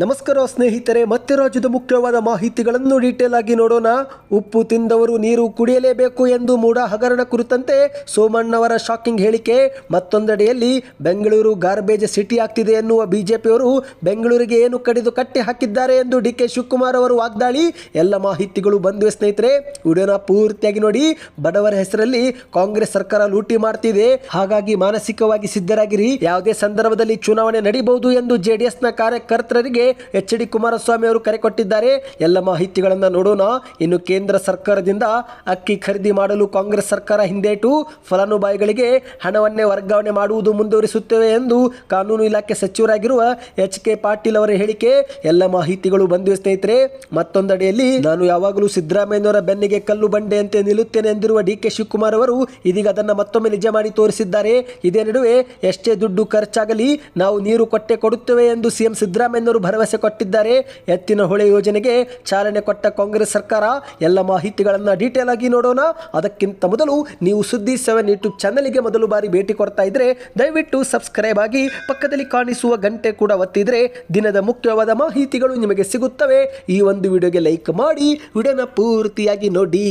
ನಮಸ್ಕಾರ ಸ್ನೇಹಿತರೆ, ಮತ್ತೆ ರಾಜ್ಯದ ಮುಖ್ಯವಾದ ಮಾಹಿತಿಗಳನ್ನು ಡೀಟೇಲ್ ಆಗಿ ನೋಡೋಣ. ಉಪ್ಪು ತಿಂದವರು ನೀರು ಕುಡಿಯಲೇಬೇಕು ಎಂದು ಮೂಡ ಹಗರಣ ಕುರಿತಂತೆ ಸೋಮಣ್ಣವರ ಶಾಕಿಂಗ್ ಹೇಳಿಕೆ. ಮತ್ತೊಂದೆಡೆಯಲ್ಲಿ, ಬೆಂಗಳೂರು ಗಾರ್ಬೇಜ್ ಸಿಟಿ ಆಗ್ತಿದೆ ಎನ್ನುವ ಬಿಜೆಪಿಯವರು ಬೆಂಗಳೂರಿಗೆ ಏನು ಕಡಿದು ಕಟ್ಟಿ ಹಾಕಿದ್ದಾರೆ ಎಂದು ಡಿ ಕೆ ಶಿವಕುಮಾರ್ ಅವರು ವಾಗ್ದಾಳಿ. ಎಲ್ಲ ಮಾಹಿತಿಗಳು ಬಂದಿವೆ ಸ್ನೇಹಿತರೆ. ವಿಡಿಯೋನ ಪೂರ್ತಿಯಾಗಿ ನೋಡಿ. ಬಡವರ ಹೆಸರಲ್ಲಿ ಕಾಂಗ್ರೆಸ್ ಸರ್ಕಾರ ಲೂಟಿ ಮಾಡ್ತಿದೆ. ಹಾಗಾಗಿ ಮಾನಸಿಕವಾಗಿ ಸಿದ್ಧರಾಗಿರಿ. ಯಾವುದೇ ಸಂದರ್ಭದಲ್ಲಿ ಚುನಾವಣೆ ನಡೀಬಹುದು ಎಂದು ಜೆಡಿಎಸ್ನ ಕಾರ್ಯಕರ್ತರಿಗೆ ಎಚ್ ಡಿ ಕುಮಾರಸ್ವಾಮಿ ಅವರು ಕರೆ ಕೊಟ್ಟಿದ್ದಾರೆ. ಎಲ್ಲ ಮಾಹಿತಿಗಳನ್ನು ನೋಡೋಣ. ಇನ್ನು ಕೇಂದ್ರ ಸರ್ಕಾರದಿಂದ ಅಕ್ಕಿ ಖರೀದಿ ಮಾಡಲು ಕಾಂಗ್ರೆಸ್ ಸರ್ಕಾರ ಹಿಂದೇಟು. ಫಲಾನುಭವಿಗಳಿಗೆ ಹಣವನ್ನೇ ವರ್ಗಾವಣೆ ಮಾಡುವುದು ಮುಂದುವರಿಸುತ್ತೇವೆ ಎಂದು ಕಾನೂನು ಇಲಾಖೆ ಸಚಿವರಾಗಿರುವ ಎಚ್ ಕೆ ಪಾಟೀಲ್ ಅವರ ಹೇಳಿಕೆ. ಎಲ್ಲ ಮಾಹಿತಿಗಳು ಬಂದಿವೆ ಸ್ನೇಹಿತರೆ, ಮತ್ತೊಂದೆಡೆಯಲ್ಲಿ ನಾನು ಯಾವಾಗಲೂ ಸಿದ್ದರಾಮಯ್ಯನವರ ಬೆನ್ನಿಗೆ ಕಲ್ಲು ಬಂಡೆಯಂತೆ ನಿಲ್ಲುತ್ತೇನೆ ಎಂದಿರುವ ಡಿ ಕೆ ಶಿವಕುಮಾರ್ ಅವರು ಇದೀಗ ಅದನ್ನು ಮತ್ತೊಮ್ಮೆ ನಿಜ ಮಾಡಿ ತೋರಿಸಿದ್ದಾರೆ. ಇದೇ ನಡುವೆ ಎಷ್ಟೇ ದುಡ್ಡು ಖರ್ಚಾಗಲಿ ನಾವು ನೀರು ಕೊಟ್ಟೆ ಕೊಡುತ್ತೇವೆ ಎಂದು ಸಿಎಂ ಸಿದ್ದರಾಮಯ್ಯನವರು ಭರವಸೆ ಕೊಟ್ಟಿದ್ದಾರೆ. ಎತ್ತಿನ ಹೊಳೆ ಯೋಜನೆಗೆ ಚಾಲನೆ ಕೊಟ್ಟ ಕಾಂಗ್ರೆಸ್ ಸರ್ಕಾರ, ಎಲ್ಲ ಮಾಹಿತಿಗಳನ್ನು ಡೀಟೇಲ್ ಆಗಿ ನೋಡೋಣ. ಅದಕ್ಕಿಂತ ಮೊದಲು ನೀವು ಸುದ್ದಿ ಸೆವೆನ್ ಯೂಟ್ಯೂಬ್ ಚಾನಲ್ಗೆ ಮೊದಲು ಬಾರಿ ಭೇಟಿ ಕೊಡ್ತಾ ಇದ್ರೆ, ದಯವಿಟ್ಟು ಸಬ್ಸ್ಕ್ರೈಬ್ ಆಗಿ ಪಕ್ಕದಲ್ಲಿ ಕಾಣಿಸುವ ಗಂಟೆ ಕೂಡ ಒತ್ತಿದ್ರೆ, ದಿನದ ಮುಖ್ಯವಾದ ಮಾಹಿತಿಗಳು ನಿಮಗೆ ಸಿಗುತ್ತವೆ. ಈ ಒಂದು ವಿಡಿಯೋಗೆ ಲೈಕ್ ಮಾಡಿ, ವಿಡಿಯೋನ ಪೂರ್ತಿಯಾಗಿ ನೋಡಿ.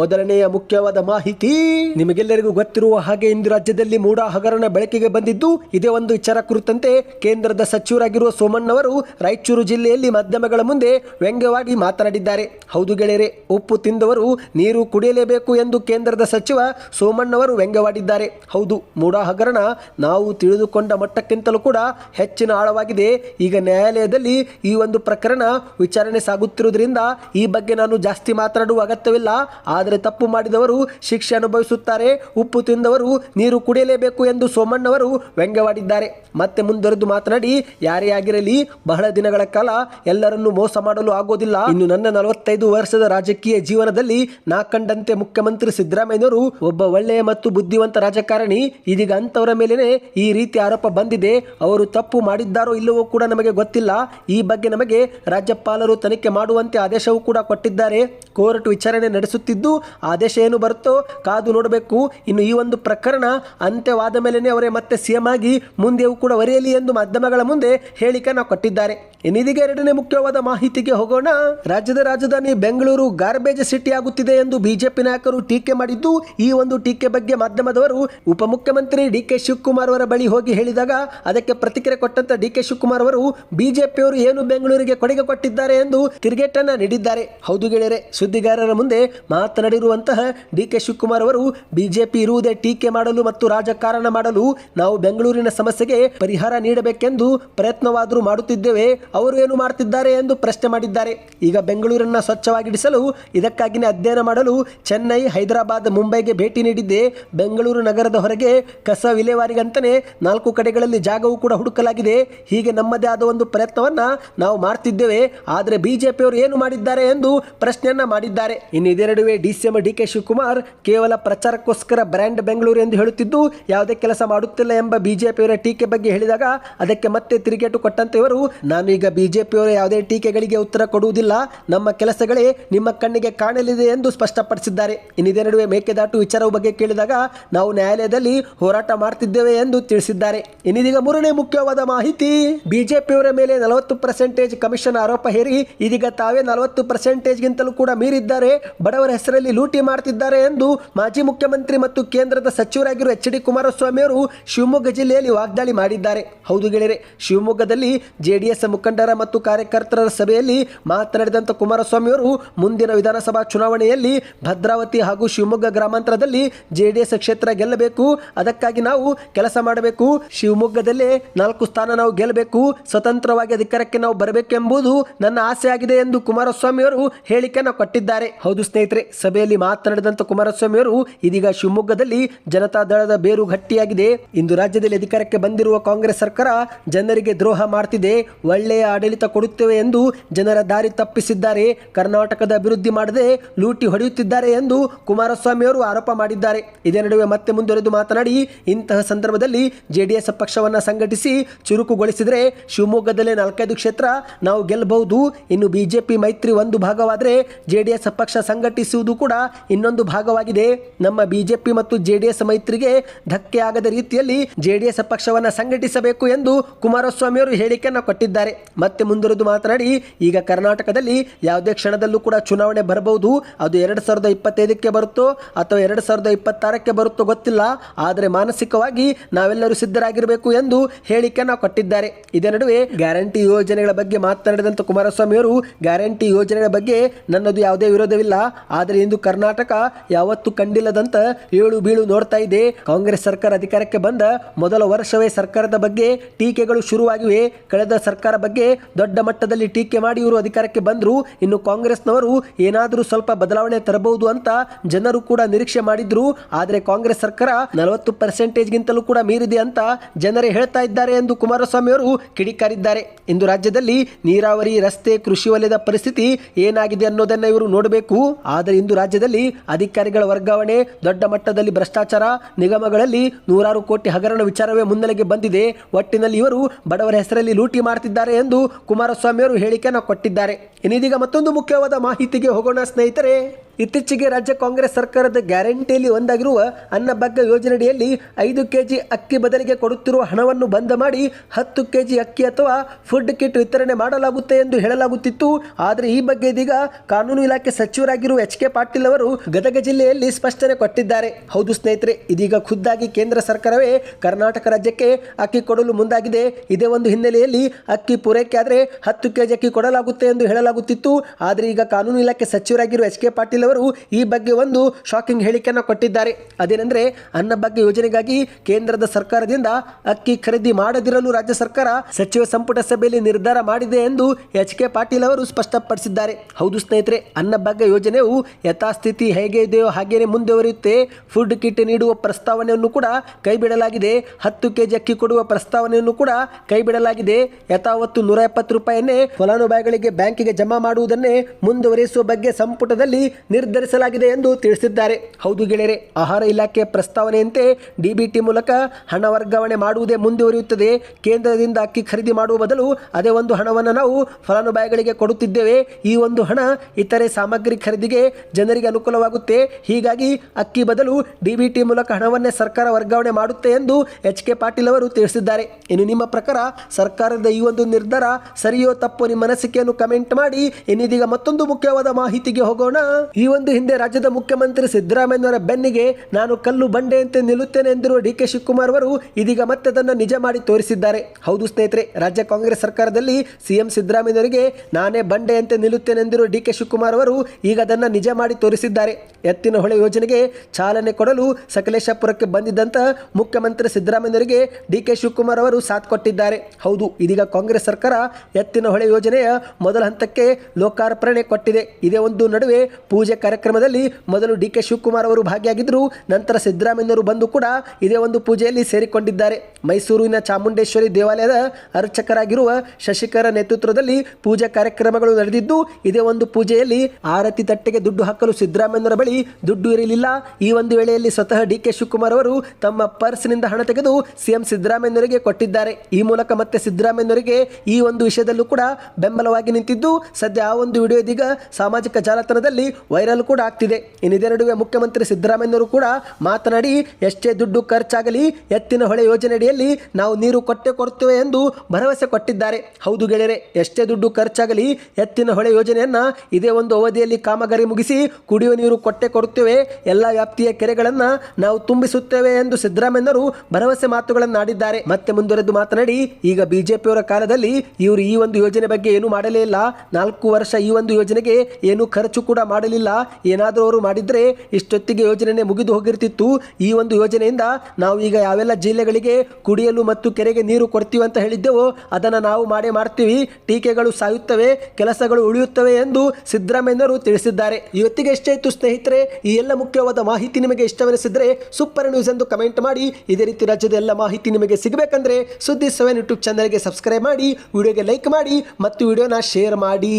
ಮೊದಲನೆಯ ಮುಖ್ಯವಾದ ಮಾಹಿತಿ, ನಿಮಗೆಲ್ಲರಿಗೂ ಗೊತ್ತಿರುವ ಹಾಗೆ ಇಂದು ರಾಜ್ಯದಲ್ಲಿ ಮೂಡ ಹಗರಣ ಬೆಳಕಿಗೆ ಬಂದಿದ್ದು, ಇದೇ ಒಂದು ವಿಚಾರ ಕುರಿತಂತೆ ಕೇಂದ್ರದ ಸಚಿವರಾಗಿರುವ ಸೋಮಣ್ಣವರು ರಾಯಚೂರು ಜಿಲ್ಲೆಯಲ್ಲಿ ಮಾಧ್ಯಮಗಳ ಮುಂದೆ ವ್ಯಂಗ್ಯವಾಗಿ ಮಾತನಾಡಿದ್ದಾರೆ. ಹೌದು ಗೆಳೆಯರೆ, ಉಪ್ಪು ತಿಂದವರು ನೀರು ಕುಡಿಯಲೇಬೇಕು ಎಂದು ಕೇಂದ್ರದ ಸಚಿವ ಸೋಮಣ್ಣವರು ವ್ಯಂಗ್ಯವಾಡಿದ್ದಾರೆ. ಹೌದು ಮೂಡ ಹಗರಣ ನಾವು ತಿಳಿದುಕೊಂಡ ಮಟ್ಟಕ್ಕಿಂತಲೂ ಕೂಡ ಹೆಚ್ಚಿನ ಆಳವಾಗಿದೆ. ಈಗ ನ್ಯಾಯಾಲಯದಲ್ಲಿ ಈ ಒಂದು ಪ್ರಕರಣ ವಿಚಾರಣೆ ಸಾಗುತ್ತಿರುವುದರಿಂದ ಈ ಬಗ್ಗೆ ನಾನು ಜಾಸ್ತಿ ಮಾತನಾಡುವ ಅಗತ್ಯವಿಲ್ಲ. ಆದರೆ ತಪ್ಪು ಮಾಡಿದವರು ಶಿಕ್ಷೆ ಅನುಭವಿಸುತ್ತಾರೆ. ಉಪ್ಪು ತಿಂದವರು ನೀರು ಕುಡಿಯಲೇಬೇಕು ಎಂದು ಸೋಮಣ್ಣವರು ವ್ಯಂಗ್ಯವಾಡಿದ್ದಾರೆ. ಮತ್ತೆ ಮುಂದುವರೆದು ಮಾತನಾಡಿ, ಯಾರೇ ಆಗಿರಲಿ ಬಹಳ ದಿನಗಳ ಕಾಲ ಎಲ್ಲರನ್ನೂ ಮೋಸ ಮಾಡಲು ಆಗೋದಿಲ್ಲ. ಇನ್ನು ನನ್ನ ನಲವತ್ತೈದು ವರ್ಷದ ರಾಜಕೀಯ ಜೀವನದಲ್ಲಿ ನಾ ಕಂಡಂತೆ ಮುಖ್ಯಮಂತ್ರಿ ಸಿದ್ದರಾಮಯ್ಯನವರು ಒಬ್ಬ ಒಳ್ಳೆಯ ಮತ್ತು ಬುದ್ಧಿವಂತ ರಾಜಕಾರಣಿ. ಇದೀಗ ಅಂತವರ ಮೇಲೇನೆ ಈ ರೀತಿ ಆರೋಪ ಬಂದಿದೆ. ಅವರು ತಪ್ಪು ಮಾಡಿದ್ದಾರೋ ಇಲ್ಲವೋ ಕೂಡ ನಮಗೆ ಗೊತ್ತಿಲ್ಲ. ಈ ಬಗ್ಗೆ ನಮಗೆ ರಾಜ್ಯಪಾಲರು ತನಿಖೆ ಮಾಡುವಂತೆ ಆದೇಶವೂ ಕೂಡ ಕೊಟ್ಟಿದ್ದಾರೆ. ಕೋರ್ಟ್ ವಿಚಾರಣೆ ನಡೆಸುತ್ತಿದ್ದು ಆದೇಶ ಏನು ಬರುತ್ತೋ ಕಾದು ನೋಡಬೇಕು. ಇನ್ನು ಈ ಒಂದು ಪ್ರಕರಣ ಅಂತ್ಯವಾದ ಮೇಲೇನೆ ಅವರೇ ಮತ್ತೆ ಸಿಎಂ ಆಗಿ ಮುಂದೆಯೂ ಕೂಡ ವರೆಯಲಿ ಎಂದು ಮಾಧ್ಯಮಗಳ ಮುಂದೆ ಹೇಳಿಕೆ ನಾವು ಕೊಟ್ಟಿದ್ದಾರೆ. ಇನ್ನಿದೀಗ ಎರಡನೇ ಮುಖ್ಯವಾದ ಮಾಹಿತಿಗೆ ಹೋಗೋಣ. ರಾಜ್ಯದ ರಾಜಧಾನಿ ಬೆಂಗಳೂರು ಗಾರ್ಬೇಜ್ ಸಿಟಿ ಆಗುತ್ತಿದೆ ಎಂದು ಬಿಜೆಪಿ ನಾಯಕರು ಟೀಕೆ ಮಾಡಿದ್ದು, ಈ ಒಂದು ಟೀಕೆ ಬಗ್ಗೆ ಮಾಧ್ಯಮದವರು ಉಪಮುಖ್ಯಮಂತ್ರಿ ಡಿ ಕೆ ಶಿವಕುಮಾರ್ ಅವರ ಬಳಿ ಹೋಗಿ ಹೇಳಿದಾಗ, ಅದಕ್ಕೆ ಪ್ರತಿಕ್ರಿಯೆ ಕೊಟ್ಟಂತ ಡಿ ಕೆ ಶಿವಕುಮಾರ್ ಅವರು, ಬಿಜೆಪಿಯವರು ಏನು ಬೆಂಗಳೂರಿಗೆ ಕೊಡುಗೆ ಕೊಟ್ಟಿದ್ದಾರೆ ಎಂದು ತಿರುಗೇಟನ್ನ ನೀಡಿದ್ದಾರೆ. ಹೌದು ಗೆಳೆಯರೆ, ಸುದ್ದಿಗಾರರ ಮುಂದೆ ಮಾತನಾಡಿರುವಂತಹ ಡಿ ಕೆ ಶಿವಕುಮಾರ್ ಅವರು, ಬಿಜೆಪಿ ಇರುವುದೇ ಟೀಕೆ ಮಾಡಲು ಮತ್ತು ರಾಜಕಾರಣ ಮಾಡಲು ನಾವು ಬೆಂಗಳೂರಿನ ಸಮಸ್ಯೆಗೆ ಪರಿಹಾರ ನೀಡಬೇಕೆಂದು ಪ್ರಯತ್ನವಾದರೂ ಮಾಡುತ್ತಿದ್ದೇವೆ. ಅವರು ಏನು ಮಾಡ್ತಿದ್ದಾರೆ ಎಂದು ಪ್ರಶ್ನೆ ಮಾಡಿದ್ದಾರೆ. ಈಗ ಬೆಂಗಳೂರನ್ನ ಸ್ವಚ್ಛವಾಗಿಡಿಸಲು ಇದಕ್ಕಾಗಿಯೇ ಅಧ್ಯಯನ ಮಾಡಲು ಚೆನ್ನೈ, ಹೈದರಾಬಾದ್, ಮುಂಬೈಗೆ ಭೇಟಿ ನೀಡಿದ್ದೆ ಬೆಂಗಳೂರು ನಗರದ ಹೊರಗೆ ಕಸ ವಿಲೇವಾರಿಗಂತಲೇ ನಾಲ್ಕು ಕಡೆಗಳಲ್ಲಿ ಜಾಗವೂ ಕೂಡ ಹುಡುಕಲಾಗಿದೆ. ಹೀಗೆ ನಮ್ಮದೇ ಆದ ಒಂದು ಪ್ರಯತ್ನವನ್ನ ನಾವು ಮಾಡ್ತಿದ್ದೇವೆ. ಆದರೆ ಬಿಜೆಪಿಯವರು ಏನು ಮಾಡಿದ್ದಾರೆ ಎಂದು ಪ್ರಶ್ನೆಯನ್ನ ಮಾಡಿದ್ದಾರೆ. ಇನ್ನು ಇದೆರಡುವೆ D C M D K Shivakumar ಕೇವಲ ಪ್ರಚಾರಕ್ಕೋಸ್ಕರ ಬ್ರ್ಯಾಂಡ್ ಬೆಂಗಳೂರು ಎಂದು ಹೇಳುತ್ತಿದ್ದು, ಯಾವುದೇ ಕೆಲಸ ಮಾಡುತ್ತಿಲ್ಲ ಎಂಬ ಬಿಜೆಪಿಯವರ ಟೀಕೆ ಬಗ್ಗೆ ಹೇಳಿದಾಗ ಅದಕ್ಕೆ ಮತ್ತೆ ತಿರುಗೇಟು ಕೊಟ್ಟಂತೆ ಇವರು ನಾನು ಈಗ ಬಿಜೆಪಿಯವರ ಯಾವುದೇ ಟೀಕೆಗಳಿಗೆ ಉತ್ತರ ಕೊಡುವುದಿಲ್ಲ. ನಮ್ಮ ಕೆಲಸಗಳೇ ನಿಮ್ಮ ಕಣ್ಣಿಗೆ ಕಾಣಲಿದೆ ಎಂದು ಸ್ಪಷ್ಟಪಡಿಸಿದ್ದಾರೆ. ಇನ್ನಿದೇ ನಡುವೆ ಮೇಕೆದಾಟು ವಿಚಾರವು ಬಗ್ಗೆ ಕೇಳಿದಾಗ ನಾವು ನ್ಯಾಯಾಲಯದಲ್ಲಿ ಹೋರಾಟ ಮಾಡ್ತಿದ್ದೇವೆ ಎಂದು ತಿಳಿಸಿದ್ದಾರೆ. ಇನ್ನಿದೀಗ ಮೂರನೇ ಮುಖ್ಯವಾದ ಮಾಹಿತಿ, ಬಿಜೆಪಿಯವರ ಮೇಲೆ ನಲವತ್ತು ಪರ್ಸೆಂಟೇಜ್ ಕಮಿಷನ್ ಆರೋಪ ಹೇರಿ, ಇದೀಗ ತಾವೇ ನಲವತ್ತು ಪರ್ಸೆಂಟೇಜ್ಗಿಂತಲೂ ಕೂಡ ಮೀರಿದ್ದಾರೆ. ಬಡವರ ಹೆಸರಲ್ಲಿ ಲೂಟಿ ಮಾಡ್ತಿದ್ದಾರೆ ಎಂದು ಮಾಜಿ ಮುಖ್ಯಮಂತ್ರಿ ಮತ್ತು ಕೇಂದ್ರದ ಸಚಿವರಾಗಿರುವ ಎಚ್ ಡಿ ಕುಮಾರಸ್ವಾಮಿ ಅವರು ಶಿವಮೊಗ್ಗ ಜಿಲ್ಲೆಯಲ್ಲಿ ವಾಗ್ದಾಳಿ ಮಾಡಿದ್ದಾರೆ. ಹೌದು ಗೆಳೆಯರೆ, ಶಿವಮೊಗ್ಗದಲ್ಲಿ ಜೆಡಿಎಸ್ ಮುಖಂಡರ ಮತ್ತು ಕಾರ್ಯಕರ್ತರ ಸಭೆಯಲ್ಲಿ ಮಾತನಾಡಿದಂಥ ಕುಮಾರಸ್ವಾಮಿ ಅವರು ಮುಂದಿನ ವಿಧಾನಸಭಾ ಚುನಾವಣೆಯಲ್ಲಿ ಭದ್ರಾವತಿ ಹಾಗೂ ಶಿವಮೊಗ್ಗ ಗ್ರಾಮಾಂತರದಲ್ಲಿ ಜೆಡಿಎಸ್ ಕ್ಷೇತ್ರ ಗೆಲ್ಲಬೇಕು. ಅದಕ್ಕಾಗಿ ನಾವು ಕೆಲಸ ಮಾಡಬೇಕು. ಶಿವಮೊಗ್ಗದಲ್ಲೇ ನಾಲ್ಕು ಸ್ಥಾನ ನಾವು ಗೆಲ್ಲಬೇಕು. ಸ್ವತಂತ್ರವಾಗಿ ಅಧಿಕಾರಕ್ಕೆ ನಾವು ಬರಬೇಕೆಂಬುದು ನನ್ನ ಆಸೆಯಾಗಿದೆ ಎಂದು ಕುಮಾರಸ್ವಾಮಿ ಅವರು ಹೇಳಿಕೆಯನ್ನು ಕೊಟ್ಟಿದ್ದಾರೆ. ಹೌದು ಸ್ನೇಹಿತರೆ, ಸಭೆಯಲ್ಲಿ ಮಾತನಾಡಿದಂಥ ಕುಮಾರಸ್ವಾಮಿ ಅವರು ಇದೀಗ ಶಿವಮೊಗ್ಗದಲ್ಲಿ ಜನತಾ ದಳದ ಬೇರು ಗಟ್ಟಿಯಾಗಿದೆ. ಇಂದು ರಾಜ್ಯದಲ್ಲಿ ಅಧಿಕಾರಕ್ಕೆ ಬಂದಿರುವ ಕಾಂಗ್ರೆಸ್ ಸರ್ಕಾರ ಜನರಿಗೆ ದ್ರೋಹ ಮಾಡ್ತಿದೆ. ಒಳ್ಳೆಯ ಆಡಳಿತ ಕೊಡುತ್ತೇವೆ ಎಂದು ಜನರ ದಾರಿ ತಪ್ಪಿಸಿದ್ದಾರೆ. ಕರ್ನಾಟಕದ ಅಭಿವೃದ್ಧಿ ಮಾಡದೆ ಲೂಟಿ ಹೊಡೆಯುತ್ತಿದ್ದಾರೆ ಎಂದು ಕುಮಾರಸ್ವಾಮಿ ಅವರು ಆರೋಪ ಮಾಡಿದ್ದಾರೆ. ಇದೇ ನಡುವೆ ಮತ್ತೆ ಮುಂದುವರೆದು ಮಾತನಾಡಿ, ಇಂತಹ ಸಂದರ್ಭದಲ್ಲಿ ಜೆಡಿಎಸ್ ಪಕ್ಷವನ್ನು ಸಂಘಟಿಸಿ ಚುರುಕುಗೊಳಿಸಿದರೆ ಶಿವಮೊಗ್ಗದಲ್ಲೇ ನಾಲ್ಕೈದು ಕ್ಷೇತ್ರ ನಾವು ಗೆಲ್ಲಬಹುದು. ಇನ್ನು ಬಿಜೆಪಿ ಮೈತ್ರಿ ಒಂದು ಭಾಗವಾದರೆ ಜೆಡಿಎಸ್ ಪಕ್ಷ ಸಂಘಟಿಸುವುದು ಕೂಡ ಇನ್ನೊಂದು ಭಾಗವಾಗಿದೆ. ನಮ್ಮ ಬಿಜೆಪಿ ಮತ್ತು ಜೆಡಿಎಸ್ ಮೈತ್ರಿಗೆ ಧಕ್ಕೆ ಆಗದ ರೀತಿಯಲ್ಲಿ ಜೆಡಿಎಸ್ ಪಕ್ಷವನ್ನು ಸಂಘಟಿಸಬೇಕು ಎಂದು ಕುಮಾರಸ್ವಾಮಿ ಅವರು ಹೇಳಿಕೆಯನ್ನು ಕೊಟ್ಟಿದ್ದಾರೆ. ಕೊಟ್ಟಿದ್ದಾರೆ ಮತ್ತೆ ಮುಂದುವರೆದು ಮಾತನಾಡಿ, ಈಗ ಕರ್ನಾಟಕದಲ್ಲಿ ಯಾವುದೇ ಕ್ಷಣದಲ್ಲೂ ಕೂಡ ಚುನಾವಣೆ ಬರಬಹುದು. ಅದು ಎರಡು ಸಾವಿರದ ಇಪ್ಪತ್ತೈದಕ್ಕೆ ಬರುತ್ತೋ ಅಥವಾ ಎರಡು ಸಾವಿರದ ಇಪ್ಪತ್ತಾರಕ್ಕೆ ಬರುತ್ತೋ ಗೊತ್ತಿಲ್ಲ. ಆದರೆ ಮಾನಸಿಕವಾಗಿ ನಾವೆಲ್ಲರೂ ಸಿದ್ಧರಾಗಿರಬೇಕು ಎಂದು ಹೇಳಿಕೆಯನ್ನು ಕೊಟ್ಟಿದ್ದಾರೆ. ಇದೇ ನಡುವೆ ಗ್ಯಾರಂಟಿ ಯೋಜನೆಗಳ ಬಗ್ಗೆ ಮಾತನಾಡಿದಂಥ ಕುಮಾರಸ್ವಾಮಿ ಅವರು, ಗ್ಯಾರಂಟಿ ಯೋಜನೆಗಳ ಬಗ್ಗೆ ನನ್ನದು ಯಾವುದೇ ವಿರೋಧವಿಲ್ಲ. ಆದರೆ ಇಂದು ಕರ್ನಾಟಕ ಯಾವತ್ತೂ ಕಂಡಿಲ್ಲದಂತ ಏಳು ಬೀಳು ನೋಡ್ತಾ ಇದೆ. ಕಾಂಗ್ರೆಸ್ ಸರ್ಕಾರ ಅಧಿಕಾರಕ್ಕೆ ಬಂದ ಮೊದಲ ವರ್ಷವೇ ಸರ್ಕಾರದ ಬಗ್ಗೆ ಟೀಕೆಗಳು ಶುರುವಾಗಿವೆ. ಕಳೆದ ಸರ್ಕಾರ ಬಗ್ಗೆ ದೊಡ್ಡ ಮಟ್ಟದಲ್ಲಿ ಟೀಕೆ ಮಾಡಿ ಇವರು ಅಧಿಕಾರಕ್ಕೆ ಬಂದ್ರು. ಇನ್ನು ಕಾಂಗ್ರೆಸ್ನವರು ಏನಾದರೂ ಸ್ವಲ್ಪ ಬದಲಾವಣೆ ತರಬಹುದು ಅಂತ ಜನರು ಕೂಡ ನಿರೀಕ್ಷೆ ಮಾಡಿದ್ರು. ಆದರೆ ಕಾಂಗ್ರೆಸ್ ಸರ್ಕಾರ ನಲವತ್ತು ಪರ್ಸೆಂಟೇಜ್ಗಿಂತಲೂ ಕೂಡ ಮೀರಿದೆ ಅಂತ ಜನರೇ ಹೇಳ್ತಾ ಇದ್ದಾರೆ ಎಂದು ಕುಮಾರಸ್ವಾಮಿ ಅವರು ಕಿಡಿಕಾರಿದ್ದಾರೆ. ಇಂದು ರಾಜ್ಯದಲ್ಲಿ ನೀರಾವರಿ, ರಸ್ತೆ, ಕೃಷಿ ವಲಯದ ಪರಿಸ್ಥಿತಿ ಏನಾಗಿದೆ ಅನ್ನೋದನ್ನ ಇವರು ನೋಡಬೇಕು. ಆದರೆ ಇಂದು ರಾಜ್ಯದಲ್ಲಿ ಅಧಿಕಾರಿಗಳ ವರ್ಗಾವಣೆ, ದೊಡ್ಡ ಮಟ್ಟದಲ್ಲಿ ಭ್ರಷ್ಟಾಚಾರ, ನಿಗಮಗಳಲ್ಲಿ ನೂರಾರು ಕೋಟಿ ಹಗರಣ ವಿಚಾರವೇ ಮುನ್ನೆಲೆಗೆ ಬಂದಿದೆ. ಒಟ್ಟಿನಲ್ಲಿ ಇವರು ಬಡವರ ಹೆಸರಲ್ಲಿ ಲೂಟಿ ಮಾಡ್ತಿದ್ದಾರೆ. ಎಂದು ಕುಮಾರಸ್ವಾಮಿ ಅವರು ಹೇಳಿಕೆಯನ್ನು ಕೊಟ್ಟಿದ್ದಾರೆ. ಇನ್ನಿದೀಗ ಮತ್ತೊಂದು ಮುಖ್ಯವಾದ ಮಾಹಿತಿಗೆ ಹೋಗೋಣ ಸ್ನೇಹಿತರೆ. ಇತ್ತೀಚೆಗೆ ರಾಜ್ಯ ಕಾಂಗ್ರೆಸ್ ಸರ್ಕಾರದ ಗ್ಯಾರಂಟಿಯಲ್ಲಿ ಒಂದಾಗಿರುವ ಅನ್ನಭಾಗ್ಯ ಯೋಜನೆಯಡಿಯಲ್ಲಿ ಐದು ಕೆಜಿ ಅಕ್ಕಿ ಬದಲಿಗೆ ಕೊಡುತ್ತಿರುವ ಹಣವನ್ನು ಬಂದ್ ಮಾಡಿ ಹತ್ತು ಕೆಜಿ ಅಕ್ಕಿ ಅಥವಾ ಫುಡ್ ಕಿಟ್ ವಿತರಣೆ ಮಾಡಲಾಗುತ್ತೆ ಎಂದು ಹೇಳಲಾಗುತ್ತಿತ್ತು. ಆದರೆ ಈ ಬಗ್ಗೆ ಇದೀಗ ಕಾನೂನು ಇಲಾಖೆ ಸಚಿವರಾಗಿರುವ ಎಚ್ ಕೆ ಪಾಟೀಲ್ ಅವರು ಗದಗ ಜಿಲ್ಲೆಯಲ್ಲಿ ಸ್ಪಷ್ಟನೆ ಕೊಟ್ಟಿದ್ದಾರೆ. ಹೌದು ಸ್ನೇಹಿತರೆ, ಇದೀಗ ಖುದ್ದಾಗಿ ಕೇಂದ್ರ ಸರ್ಕಾರವೇ ಕರ್ನಾಟಕ ರಾಜ್ಯಕ್ಕೆ ಅಕ್ಕಿ ಕೊಡಲು ಮುಂದಾಗಿದೆ. ಇದೇ ಒಂದು ಹಿನ್ನೆಲೆಯಲ್ಲಿ ಅಕ್ಕಿ ಪೂರೈಕೆ ಆದರೆ ಹತ್ತು ಕೆಜಿ ಅಕ್ಕಿ ಕೊಡಲಾಗುತ್ತೆ ಎಂದು ಹೇಳಲಾಗುತ್ತಿತ್ತು. ಆದರೆ ಈಗ ಕಾನೂನು ಇಲಾಖೆ ಸಚಿವರಾಗಿರುವ ಎಚ್ ಕೆ ಪಾಟೀಲ್ ಅವರು ಈ ಬಗ್ಗೆ ಒಂದು ಶಾಕಿಂಗ್ ಹೇಳಿಕೆಯನ್ನು ಕೊಟ್ಟಿದ್ದಾರೆ. ಅದೇನೆಂದರೆ ಅನ್ನಭಾಗ್ಯ ಯೋಜನೆಗಾಗಿ ಕೇಂದ್ರದ ಸರ್ಕಾರದಿಂದ ಅಕ್ಕಿ ಖರೀದಿ ಮಾಡದಿರಲು ರಾಜ್ಯ ಸರ್ಕಾರ ಸಚಿವ ಸಂಪುಟ ಸಭೆಯಲ್ಲಿ ನಿರ್ಧಾರ ಮಾಡಿದೆ ಎಂದು ಎಚ್ ಕೆ ಪಾಟೀಲ್ ಅವರು ಸ್ಪಷ್ಟಪಡಿಸಿದ್ದಾರೆ. ಹೌದು ಸ್ನೇಹಿತರೆ ಅನ್ನಭಾಗ್ಯ ಯೋಜನೆಯು ಯಥಾಸ್ಥಿತಿ ಹೇಗೆ ಇದೆಯೋ ಹಾಗೇನೆ ಮುಂದುವರಿಯುತ್ತೆ. ಫುಡ್ ಕಿಟ್ ನೀಡುವ ಪ್ರಸ್ತಾವನೆಯನ್ನು ಕೂಡ ಕೈಬಿಡಲಾಗಿದೆ. ಹತ್ತು ಕೆಜಿ ಅಕ್ಕಿ ಕೊಡುವ ಪ್ರಸ್ತಾವನೆಯನ್ನು ಕೂಡ ಕೈಬಿಡಲಾಗಿದೆ. ಯಥಾವತ್ತು ನೂರ ಎಪ್ಪತ್ತು ರೂಪಾಯಿಯನ್ನೇ ಫಲಾನುಭವಿಗಳಿಗೆ ಬ್ಯಾಂಕಿಗೆ ಜಮಾ ಮಾಡುವುದನ್ನೇ ಮುಂದುವರಿಸುವ ಬಗ್ಗೆ ಸಂಪುಟದಲ್ಲಿ ನಿರ್ಧರಿಸಲಾಗಿದೆ ಎಂದು ತಿಳಿಸಿದ್ದಾರೆ. ಹೌದು ಗೆಳೆಯರೆ, ಆಹಾರ ಇಲಾಖೆ ಪ್ರಸ್ತಾವನೆಯಂತೆ ಡಿಬಿಟಿ ಮೂಲಕ ಹಣ ವರ್ಗಾವಣೆ ಮಾಡುವುದೇ ಮುಂದುವರಿಯುತ್ತದೆ. ಕೇಂದ್ರದಿಂದ ಅಕ್ಕಿ ಖರೀದಿ ಮಾಡುವ ಬದಲು ಅದೇ ಒಂದು ಹಣವನ್ನು ನಾವು ಫಲಾನುಭವಿಗಳಿಗೆ ಕೊಡುತ್ತಿದ್ದೇವೆ. ಈ ಒಂದು ಹಣ ಇತರೆ ಸಾಮಗ್ರಿ ಖರೀದಿಗೆ ಜನರಿಗೆ ಅನುಕೂಲವಾಗುತ್ತೆ. ಹೀಗಾಗಿ ಅಕ್ಕಿ ಬದಲು ಡಿಬಿಟಿ ಮೂಲಕ ಹಣವನ್ನೇ ಸರ್ಕಾರ ವರ್ಗಾವಣೆ ಮಾಡುತ್ತೆ ಎಂದು ಎಚ್ ಕೆ ಪಾಟೀಲ್ ಅವರು ತಿಳಿಸಿದ್ದಾರೆ. ಇನ್ನು ನಿಮ್ಮ ಪ್ರಕಾರ ಸರ್ಕಾರದ ಈ ಒಂದು ನಿರ್ಧಾರ ಸರಿಯೋ ತಪ್ಪೋ ನಿಮ್ಮ ಅನಿಸಿಕೆಯನ್ನು ಕಮೆಂಟ್ ಮಾಡಿ. ಇನ್ನಿದೀಗ ಮತ್ತೊಂದು ಮುಖ್ಯವಾದ ಮಾಹಿತಿಗೆ ಹೋಗೋಣ. ಈ ಒಂದು ಹಿಂದೆ ರಾಜ್ಯದ ಮುಖ್ಯಮಂತ್ರಿ ಸಿದ್ದರಾಮಯ್ಯನವರ ಬೆನ್ನಿಗೆ ನಾನು ಕಲ್ಲು ಬಂಡೆಯಂತೆ ನಿಲ್ಲುತ್ತೇನೆ ಎಂದಿರುವ ಡಿ ಕೆ ಶಿವಕುಮಾರ್ ಅವರು ಇದೀಗ ಮತ್ತೆ ಅದನ್ನು ನಿಜ ಮಾಡಿ ತೋರಿಸಿದ್ದಾರೆ. ಹೌದು ಸ್ನೇಹಿತರೆ, ರಾಜ್ಯ ಕಾಂಗ್ರೆಸ್ ಸರ್ಕಾರದಲ್ಲಿ ಸಿಎಂ ಸಿದ್ದರಾಮಯ್ಯನವರಿಗೆ ನಾನೇ ಬಂಡೆಯಂತೆ ನಿಲ್ಲುತ್ತೇನೆ ಎಂದಿರುವ ಡಿ ಕೆ ಶಿವಕುಮಾರ್ ಅವರು ಈಗ ಅದನ್ನು ನಿಜ ಮಾಡಿ ತೋರಿಸಿದ್ದಾರೆ. ಎತ್ತಿನ ಹೊಳೆ ಯೋಜನೆಗೆ ಚಾಲನೆ ಕೊಡಲು ಸಕಲೇಶಪುರಕ್ಕೆ ಬಂದಿದ್ದಂತಹ ಮುಖ್ಯಮಂತ್ರಿ ಸಿದ್ದರಾಮಯ್ಯನವರಿಗೆ ಡಿ ಕೆ ಶಿವಕುಮಾರ್ ಅವರು ಸಾಥ್ ಕೊಟ್ಟಿದ್ದಾರೆ. ಹೌದು, ಇದೀಗ ಕಾಂಗ್ರೆಸ್ ಸರ್ಕಾರ ಎತ್ತಿನ ಹೊಳೆ ಯೋಜನೆಯ ಮೊದಲ ಹಂತಕ್ಕೆ ಲೋಕಾರ್ಪಣೆ ಕೊಟ್ಟಿದೆ. ಇದೇ ಒಂದು ನಡುವೆ ಪೂಜೆ ಕಾರ್ಯಕ್ರಮದಲ್ಲಿ ಮೊದಲು ಡಿ ಕೆ ಶಿವಕುಮಾರ್ ಅವರು ಭಾಗಿಯಾಗಿದ್ದರು, ನಂತರ ಸಿದ್ದರಾಮಯ್ಯವರು ಬಂದು ಕೂಡ ಇದೇ ಒಂದು ಪೂಜೆಯಲ್ಲಿ ಸೇರಿಕೊಂಡಿದ್ದಾರೆ. ಮೈಸೂರಿನ ಚಾಮುಂಡೇಶ್ವರಿ ದೇವಾಲಯದ ಅರ್ಚಕರಾಗಿರುವ ಶಶಿಕರ ನೇತೃತ್ವದಲ್ಲಿ ಪೂಜಾ ಕಾರ್ಯಕ್ರಮಗಳು ನಡೆದಿದ್ದು, ಇದೇ ಒಂದು ಪೂಜೆಯಲ್ಲಿ ಆರತಿ ತಟ್ಟೆಗೆ ದುಡ್ಡು ಹಾಕಲು ಸಿದ್ದರಾಮಯ್ಯರ ಬಳಿ ದುಡ್ಡು ಇರಲಿಲ್ಲ. ಈ ಒಂದು ವೇಳೆಯಲ್ಲಿ ಸ್ವತಃ ಡಿ ಕೆ ಶಿವಕುಮಾರ್ ಅವರು ತಮ್ಮ ಪರ್ಸ್ನಿಂದ ಹಣ ತೆಗೆದು ಸಿಎಂ ಸಿದ್ದರಾಮಯ್ಯನವರಿಗೆ ಕೊಟ್ಟಿದ್ದಾರೆ. ಈ ಮೂಲಕ ಮತ್ತೆ ಸಿದ್ದರಾಮಯ್ಯನವರಿಗೆ ಈ ಒಂದು ವಿಷಯದಲ್ಲೂ ಕೂಡ ಬೆಂಬಲವಾಗಿ ನಿಂತಿದ್ದು, ಸದ್ಯ ಆ ಒಂದು ವಿಡಿಯೋ ಇದೀಗ ಸಾಮಾಜಿಕ ಜಾಲತಾಣದಲ್ಲಿ ವೈರಲ್ ಕೂಡ ಆಗ್ತಿದೆ. ಇನ್ನಿದೇ ನಡುವೆ ಮುಖ್ಯಮಂತ್ರಿ ಸಿದ್ದರಾಮಯ್ಯವರು ಕೂಡ ಮಾತನಾಡಿ, ಎಷ್ಟೇ ದುಡ್ಡು ಖರ್ಚಾಗಲಿ, ಎತ್ತಿನ ಹೊಳೆ ಯೋಜನೆಯಡಿಯಲ್ಲಿ ನಾವು ನೀರು ಕೊಟ್ಟೆ ಕೊಡ್ತೇವೆ ಎಂದು ಭರವಸೆ ಕೊಟ್ಟಿದ್ದಾರೆ. ಹೌದು ಗೆಳೆಯರೆ, ಎಷ್ಟೇ ದುಡ್ಡು ಖರ್ಚಾಗಲಿ, ಎತ್ತಿನ ಹೊಳೆ ಯೋಜನೆಯನ್ನು ಇದೇ ಒಂದು ಅವಧಿಯಲ್ಲಿ ಕಾಮಗಾರಿ ಮುಗಿಸಿ ಕುಡಿಯುವ ನೀರು ಕೊಟ್ಟೆ ಕೊಡುತ್ತೇವೆ ಎಲ್ಲ ವ್ಯಾಪ್ತಿಯ ಕೆರೆಗಳನ್ನು ನಾವು ತುಂಬಿಸುತ್ತೇವೆ ಎಂದು ಸಿದ್ದರಾಮಯ್ಯನವರು ಭರವಸೆ ಮಾತುಗಳನ್ನು ಆಡಿದ್ದಾರೆ. ಮತ್ತೆ ಮುಂದುವರೆದು ಮಾತನಾಡಿ, ಈಗ ಬಿಜೆಪಿಯವರ ಕಾಲದಲ್ಲಿ ಇವರು ಈ ಒಂದು ಯೋಜನೆ ಬಗ್ಗೆ ಏನು ಮಾಡಲೇ ಇಲ್ಲ. ನಾಲ್ಕು ವರ್ಷ ಈ ಒಂದು ಯೋಜನೆಗೆ ಏನು ಖರ್ಚು ಕೂಡ ಮಾಡಲಿಲ್ಲ. ಏನಾದರೂ ಅವರು ಮಾಡಿದ್ರೆ ಇಷ್ಟೊತ್ತಿಗೆ ಯೋಜನೆ ಮುಗಿದು ಹೋಗಿರ್ತಿತ್ತು. ಈ ಒಂದು ಯೋಜನೆಯಿಂದ ನಾವು ಈಗ ಯಾವೆಲ್ಲ ಜಿಲ್ಲೆಗಳಿಗೆ ಕುಡಿಯಲು ಮತ್ತು ಕೆರೆಗೆ ನೀರು ಕೊಡ್ತೀವಿ ಅಂತ ಹೇಳಿದ್ದೆವೋ, ಅದನ್ನು ನಾವು ಮಾಡೇ ಮಾಡ್ತೀವಿ. ಟೀಕೆಗಳು ಸಾಯುತ್ತವೆ, ಕೆಲಸಗಳು ಉಳಿಯುತ್ತವೆ ಎಂದು ಸಿದ್ದರಾಮಯ್ಯನವರು ತಿಳಿಸಿದ್ದಾರೆ. ಇವತ್ತಿಗೆ ಎಷ್ಟೇ ಇತ್ತು ಸ್ನೇಹಿತರೆ, ಈ ಎಲ್ಲ ಮುಖ್ಯವಾದ ಮಾಹಿತಿ ನಿಮಗೆ ಇಷ್ಟವೆನಿಸಿದ್ರೆ ಸೂಪರ್ ನ್ಯೂಸ್ ಎಂದು ಕಮೆಂಟ್ ಮಾಡಿ. ಇದೇ ರೀತಿ ರಾಜ್ಯದ ಎಲ್ಲ ಮಾಹಿತಿ ನಿಮಗೆ ಸಿಗಬೇಕಂದ್ರೆ ಸುದ್ದಿ ಸೆವೆನ್ ಯೂಟ್ಯೂಬ್ ಚಾನಲ್ಗೆ ಸಬ್ಸ್ಕ್ರೈಬ್ ಮಾಡಿ, ವಿಡಿಯೋಗೆ ಲೈಕ್ ಮಾಡಿ ಮತ್ತು ವಿಡಿಯೋನ ಶೇರ್ ಮಾಡಿ.